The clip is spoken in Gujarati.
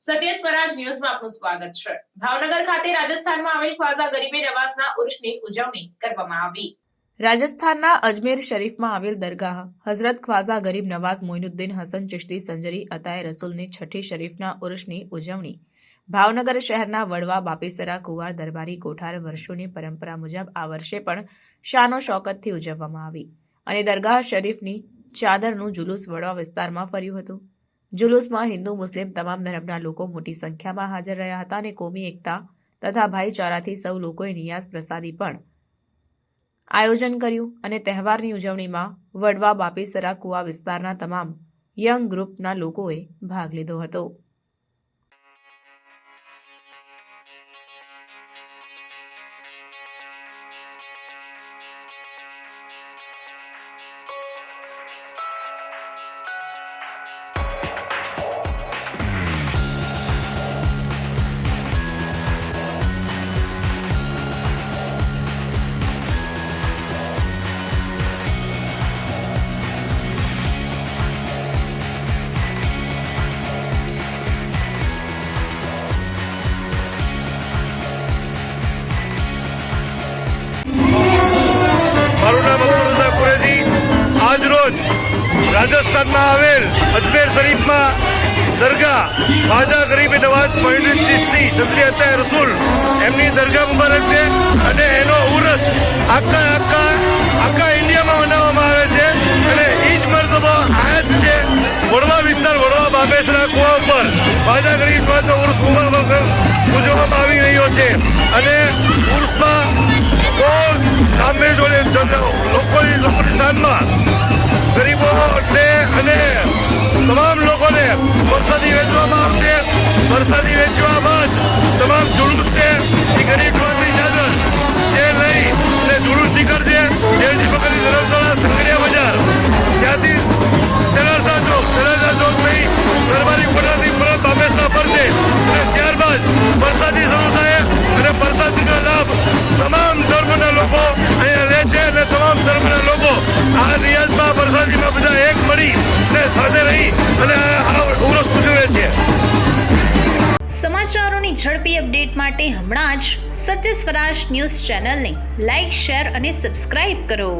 સ્વરાજ ન્યૂઝમાં આપનું સ્વાગત છે. ભાવનગર ખાતે રાજસ્થાનમાં આવેલ ખ્વાજા ગરીબે નવાઝના ઉર્ષની ઉજવણી કરવામાં આવી. રાજસ્થાનના અજમેર શરીફમાં આવેલ દરગાહ, હઝરત ખ્વાઝા ગરીબ નવાઝ મોઇનુદ્દીન હસન ચિશ્તી, સંજરી અતાએ રસૂલની છઠ્ઠી શરીફના ઉર્ષની ઉજવણી. ભાવનગર શહેરના વડવા બાપીસરા કુવાર દરબારી કોઠાર વર્ષોની પરંપરા મુજબ આ વર્ષે પણ શાનો શોકતથી ઉજવવામાં આવી. અને દરગાહ શરીફની ચાદરનું જુલુસ વડવા વિસ્તારમાં ફર્યું હતું. જુલુસમાં હિન્દુ, મુસ્લિમ તમામ ધર્મના લોકો મોટી સંખ્યામાં હાજર રહ્યા હતા અને કોમી એકતા તથા ભાઈચારાથી સૌ લોકોએ નિયાસ પ્રસાદી પણ આયોજન કર્યું અને તહેવારની ઉજવણીમાં વડવા બાપીસરા કુવા વિસ્તારના તમામ યંગ ગ્રુપના લોકોએ ભાગ લીધો હતો. રાજસ્થાનમાં આવેલ અજમેર શરીફમાં દરગાહ ખ્વાજા ગરીબ નવાઝ સંતરી અત્યારે રસૂલ એમની દરગાહ મુબારક છે અને એનો ઉરસ આખા આખા આખા ઇન્ડિયામાં મનાવવામાં આવે છે અને એ જ મરતબો જ છે વડવા વિસ્તાર, વડવા બાબેસરા, કુવા ઉપર ખ્વાજા ગરીબ નવાજનો ઉર્સ ઉજવવામાં આવી રહ્યો છે. અને ઉર્સમાં બહુ ગામની જોડે લોકોની લોકોની સ્થાનમાં ગરીબોને અને તમામ લોકોને રિયાઝમાં બધા એક મળી અને સાથે રહી અને આ ઉરસ છે. સમાચારોની ઝડપી અપડેટ માટે હમણાં જ સત્ય સ્વરાજ ન્યૂઝ ચેનલને લાઇક શેર અને સબસ્ક્રાઇબ કરો.